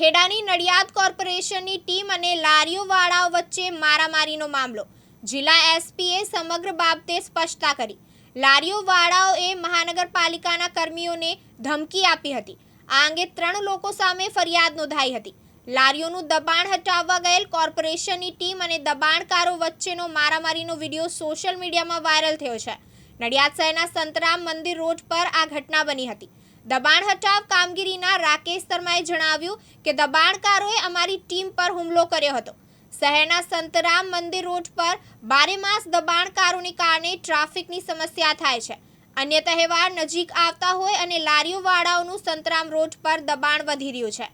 ખેડાની નડિયાદ કોર્પોરેશનની ટીમ અને લારીઓવાળાઓ વચ્ચે મારામારીનો મામલો. જિલ્લા એસપીએ સમગ્ર બાબતે સ્પષ્ટતા કરી. લારીઓવાળાઓએ મહાનગરપાલિકાના કર્મીઓને ધમકી આપી હતી. આ અંગે ત્રણ લોકો સામે ફરિયાદ નોંધાઈ હતી. લારીઓનું દબાણ હટાવવા ગયેલ કોર્પોરેશનની ટીમ અને દબાણકારો વચ્ચેનો મારામારીનો વીડિયો સોશિયલ મીડિયામાં વાયરલ થયો છે. નડિયાદ શહેરના સંતરામ મંદિર રોડ પર આ ઘટના બની હતી. દબાણ હટાવ કામગીરીના રાકેશ શર્માએ જણાવ્યું કે દબાણકારોએ અમારી ટીમ પર હુમલો કર્યો હતો. શહેરના સંતરામ મંદિર રોડ પર બારે માસ દબાણકારોને કારણે ટ્રાફિકની સમસ્યા થાય છે. અન્ય તહેવાર નજીક આવતા હોય અને લારીઓવાળાઓનું સંતરામ રોડ પર દબાણ વધી રહ્યું છે.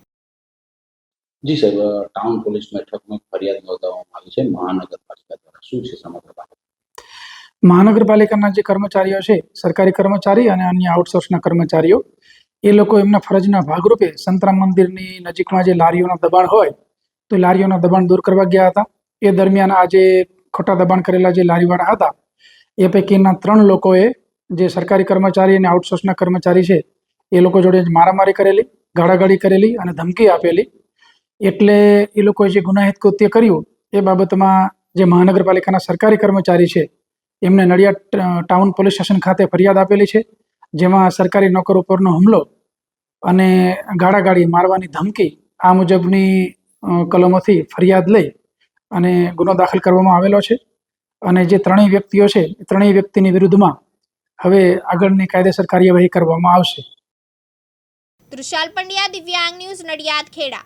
જી સાહેબ ટાઉન પોલીસ મથકમાં ફરિયાદ નોંધાવવામાં આવી છે. મહાનગરપાલિકા દ્વારા શું છે સમગ્ર મહાનગરપાલિકાના જે કર્મચારીઓ છે, સરકારી કર્મચારી અને અન્ય આઉટસોર્સના કર્મચારીઓ, એ લોકો એમના ફરજના ભાગરૂપે સંતરામ મંદિરની નજીકમાં જે લારીઓના દબાણ હોય, તો લારીઓના દબાણ દૂર કરવા ગયા હતા. એ દરમિયાન આ જે ખોટા દબાણ કરેલા જે લારીવાળા હતા, એ પૈકીના ત્રણ લોકોએ જે સરકારી કર્મચારી અને આઉટસોર્સના કર્મચારી છે, એ લોકો જોડે મારામારી કરેલી, ગાળાગાળી કરેલી અને ધમકી આપેલી. એટલે એ લોકોએ જે ગુનાહિત કૃત્ય કર્યું, એ બાબતમાં જે મહાનગરપાલિકાના સરકારી કર્મચારી છે એમને નડિયાદ ટાઉન પોલીસ સ્ટેશન ખાતે ફરિયાદ આપેલી છે, જેમાં સરકારી નોકર ઉપરનો હુમલો અને ગાળાગાળી મારવાની ધમકી આ મુજબની કલમોથી ફરિયાદ લઈ અને ગુનો દાખલ કરવામાં આવેલો છે. અને જે ત્રણેય વ્યક્તિઓ છે એ ત્રણેય વ્યક્તિની વિરુદ્ધમાં હવે આગળની કાયદેસર કાર્યવાહી કરવામાં આવશે. તૃષાલ પંડ્યા, દિવ્યાંગ ન્યૂઝ નડિયાદ, ખેડા.